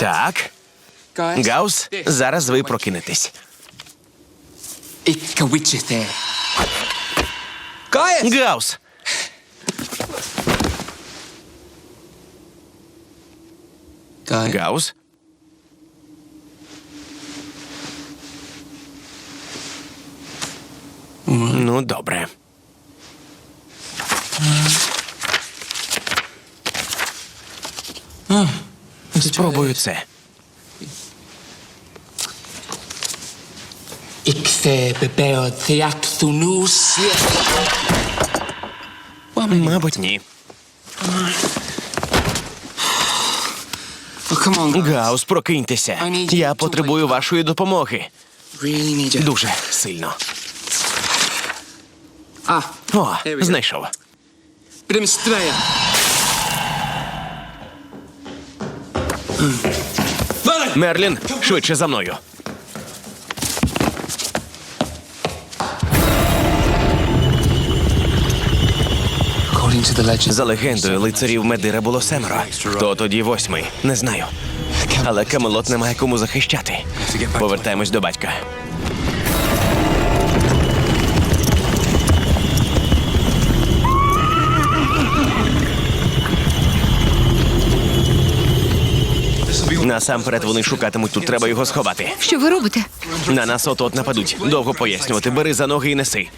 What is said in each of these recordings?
Так, Гаус, зараз ви прокинетесь. Гаус! Гаус? Ну, добре. Спробую це. Мабуть, ні. Гаус, прокиньтеся. Я потребую вашої допомоги. Дуже сильно. О, знайшов. Мерлін, швидше за мною. За легендою, лицарів Медира було семеро. Хто тоді восьмий? Не знаю. Але Камелот немає кому захищати. Повертаємось до батька. Насамперед вони шукатимуть тут, треба його сховати. Що ви робите? На нас от-от нападуть. Довго пояснювати. Бери за ноги і неси.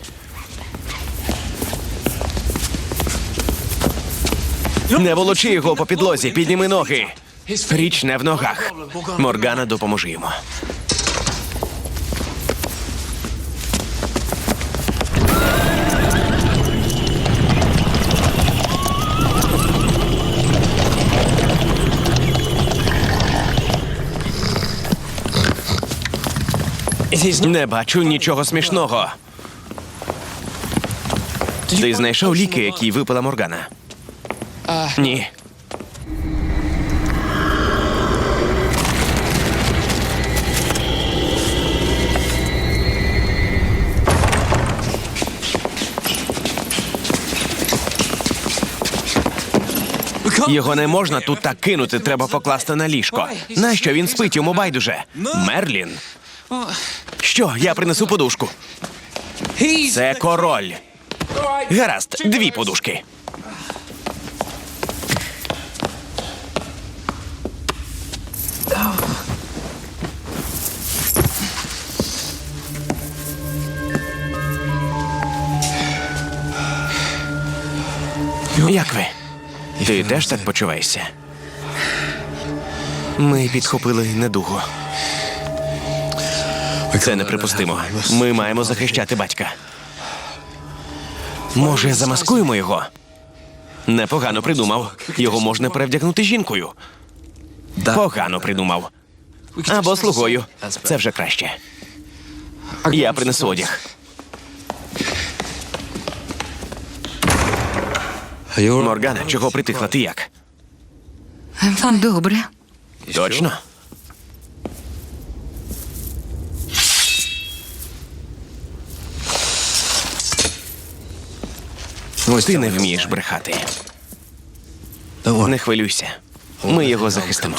Не волочи його по підлозі, підніми ноги. Річ не в ногах. Моргана допоможи йому. Не бачу нічого смішного. Ти знайшов ліки, які випила Моргана? Ні. Його не можна тут так кинути, треба покласти на ліжко. Нащо він спить йому байдуже? Мерлін. Що, я принесу подушку. Це король. Гаразд, дві подушки. Як ви? Ти теж так почуваєшся? Ми підхопили недугу. Це неприпустимо. Ми маємо захищати батька. Може, замаскуємо його? Непогано придумав. Його можна перевдягнути жінкою. Погано придумав. Або слугою. Це вже краще. Я принесу одяг. Моргана, чого притихла ти як? Добре. Точно? Ти не вмієш брехати. Не хвилюйся. Ми його захистимо.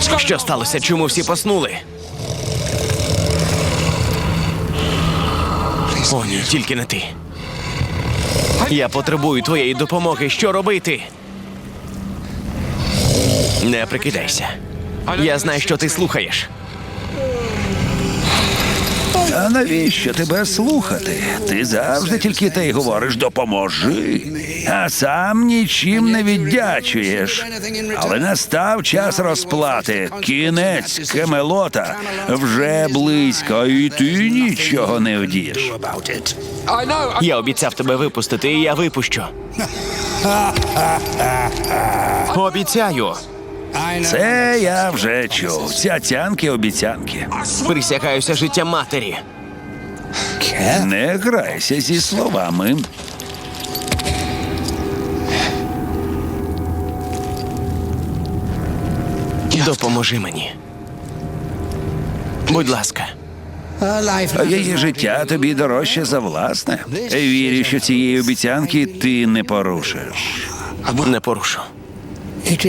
Що сталося? Чому всі поснули? О, ні, тільки не ти. Я потребую твоєї допомоги. Що робити? Не прикидайся. Я знаю, що ти слухаєш. А навіщо тебе слухати? Ти завжди тільки те й говориш допоможи, а сам нічим не віддячуєш. Але настав час розплати. Кінець Кемелота вже близько, і ти нічого не вдієш. Я обіцяв тебе випустити, і я випущу. Обіцяю. Це я вже чув. Цяцянки обіцянки. Присягаюся життям матері. Не грайся зі словами. Допоможи мені. Будь ласка. Її життя тобі дорожче за власне. Вірю, що цієї обіцянки ти не порушиш. Не порушу.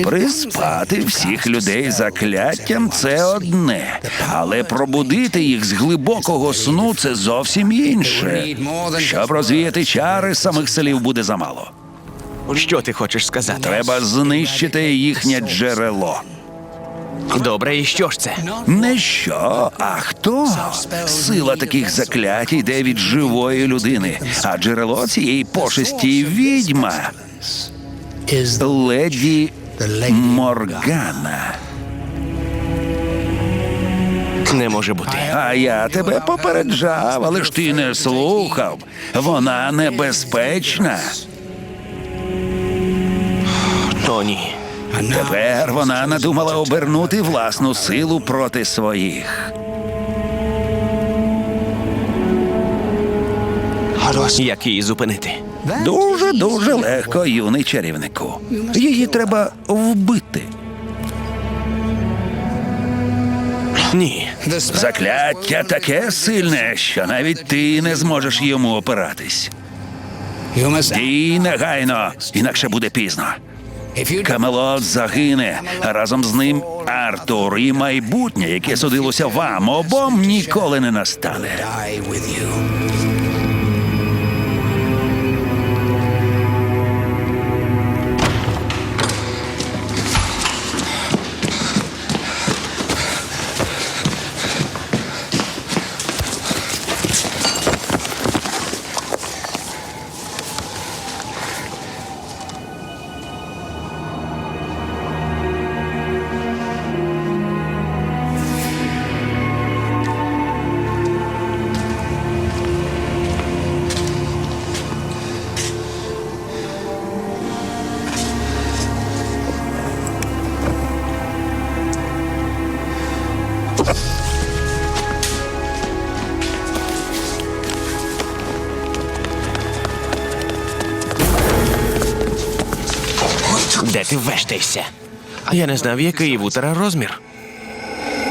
Приспати всіх людей закляттям це одне, але пробудити їх з глибокого сну це зовсім інше. Щоб розвіяти чари, самих селів буде замало. Що ти хочеш сказати? Треба знищити їхнє джерело. Добре, і що ж це? Не що, а хто? Сила таких заклять йде від живої людини, а джерело цієї пошесті відьма. Леді Моргана. Не може бути. А я тебе попереджав, але ж ти не слухав. Вона небезпечна. О, ні. Тепер вона надумала обернути власну силу проти своїх. Як її зупинити? Дуже дуже легко, юний чарівнику. Її треба вбити. Ні. Закляття таке сильне, що навіть ти не зможеш йому опиратись. Дій негайно, інакше буде пізно. Камелот загине, а разом з ним Артур і майбутнє, яке судилося вам, обом ніколи не настане. Де ти вештаєшся? Я не знав, який вутера розмір.